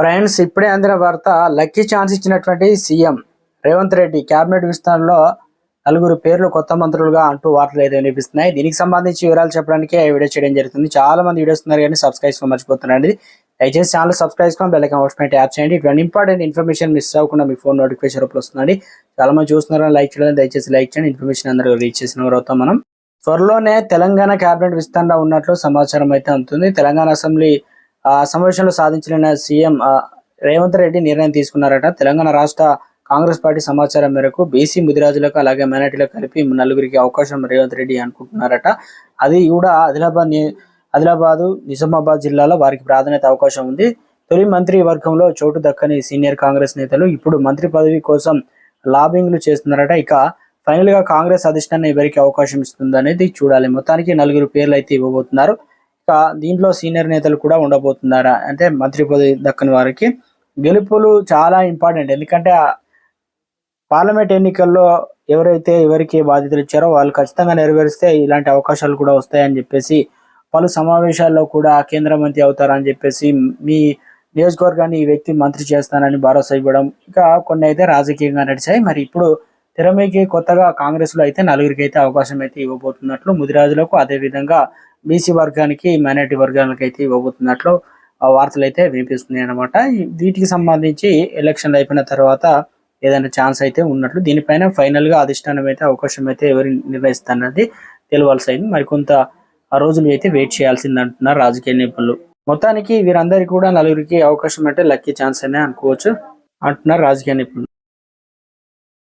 Friends ఇప్పుడే అందిన వార్త లక్కీ ఛాన్స్ ఇచ్చినటువంటి సీఎం రేవంత్ రెడ్డి కేబినెట్ విస్తరణలో నలుగురు పేర్లు కొత్త మంత్రులుగా అంటూ వార్తలు అయితే వినిపిస్తున్నాయి. దీనికి సంబంధించి వివరాలు చెప్పడానికి వీడియో చేయడం జరుగుతుంది. చాలా మంది వీడియోస్ ఉన్నారు కానీ సబ్స్క్రైబ్ చేసుకో మర్చిపోతున్నారండి. దయచేసి ఛానల్ సబ్స్క్రైబ్ చేసుకొని బెల్ ఐకాన్ యాప్ చేయండి. ఇటువంటి ఇంపార్టెంట్ ఇన్ఫర్మేషన్ మిస్ అవ్వకుండా మీ ఫోన్ నోటిఫికేషన్ రూపంలో వస్తుందండి. చాలా మంది చూస్తున్నారు లైక్ చేయడం దయచేసి లైక్ చేయండి. ఇన్ఫర్మేషన్ అందరూ రీచ్ చేసిన వారు అవుతాం మనం. త్వరలోనే తెలంగాణ కేబినెట్ విస్తరణ ఉన్నట్లు సమాచారం అయితే అందుతుంది. తెలంగాణ అసెంబ్లీ ఆ సమావేశంలో సాధించిన సీఎం ఆ, రేవంత్ రెడ్డి నిర్ణయం తీసుకున్నారట. తెలంగాణ రాష్ట్ర కాంగ్రెస్ పార్టీ సమాచారం మేరకు బీసీ ముదిరాజులకు అలాగే మైనార్టీలకు కలిపి నలుగురికి అవకాశం రేవంత్ రెడ్డి అనుకుంటున్నారట. అది కూడా ఆదిలాబాద్ ని- ఆదిలాబాదు నిజామాబాద్ జిల్లాలో వారికి ప్రాధాన్యత అవకాశం ఉంది. తొలి మంత్రి వర్గంలో చోటు దక్కని సీనియర్ కాంగ్రెస్ నేతలు ఇప్పుడు మంత్రి పదవి కోసం లాబింగ్లు చేస్తున్నారట. ఇక ఫైనల్గా కాంగ్రెస్ అధిష్టానం ఎవరికి అవకాశం ఇస్తుంది అనేది చూడాలి. మొత్తానికి నలుగురు పేర్లు అయితే ఇవ్వబోతున్నారు. దీంట్లో సీనియర్ నేతలు కూడా ఉండబోతున్నారా? అంటే మంత్రి పదవి దక్కని వారికి గెలుపులు చాలా ఇంపార్టెంట్. ఎందుకంటే పార్లమెంట్ ఎన్నికల్లో ఎవరైతే ఎవరికి బాధ్యతలు ఇచ్చారో వాళ్ళు ఖచ్చితంగా నెరవేరిస్తే ఇలాంటి అవకాశాలు కూడా వస్తాయని చెప్పేసి పలు సమావేశాల్లో కూడా కేంద్ర మంత్రి అవుతారని చెప్పేసి మీ నియోజకవర్గాన్ని ఈ వ్యక్తి మంత్రి చేస్తానని భరోసా ఇవ్వడం ఇంకా కొన్ని అయితే రాజకీయంగా నడిచాయి. మరి ఇప్పుడు తెరమీకి కొత్తగా కాంగ్రెస్లో అయితే నలుగురికి అయితే అవకాశం అయితే ఇవ్వబోతున్నట్లు ముదిరాజులకు అదే విధంగా బీసీ వర్గానికి మైనార్టీ వర్గానికి అయితే ఇవ్వబోతున్నట్లు ఆ వార్తలు అయితే వినిపిస్తున్నాయి అనమాట వీటికి సంబంధించి ఎలక్షన్లు అయిపోయిన తర్వాత ఏదైనా ఛాన్స్ అయితే ఉన్నట్లు దీనిపైన ఫైనల్గా అధిష్టానం అయితే అవకాశం అయితే ఎవరు నిర్ణయిస్తారన్నది తెలియాల్సి అయింది మరి కొంత ఆ రోజులు అయితే వెయిట్ చేయాల్సింది అంటున్నారు రాజకీయ నిపుణులు మొత్తానికి వీరందరికీ కూడా నలుగురికి అవకాశం అంటే లక్కీ ఛాన్స్ అనే అనుకోవచ్చు అంటున్నారు రాజకీయ నిపుణులు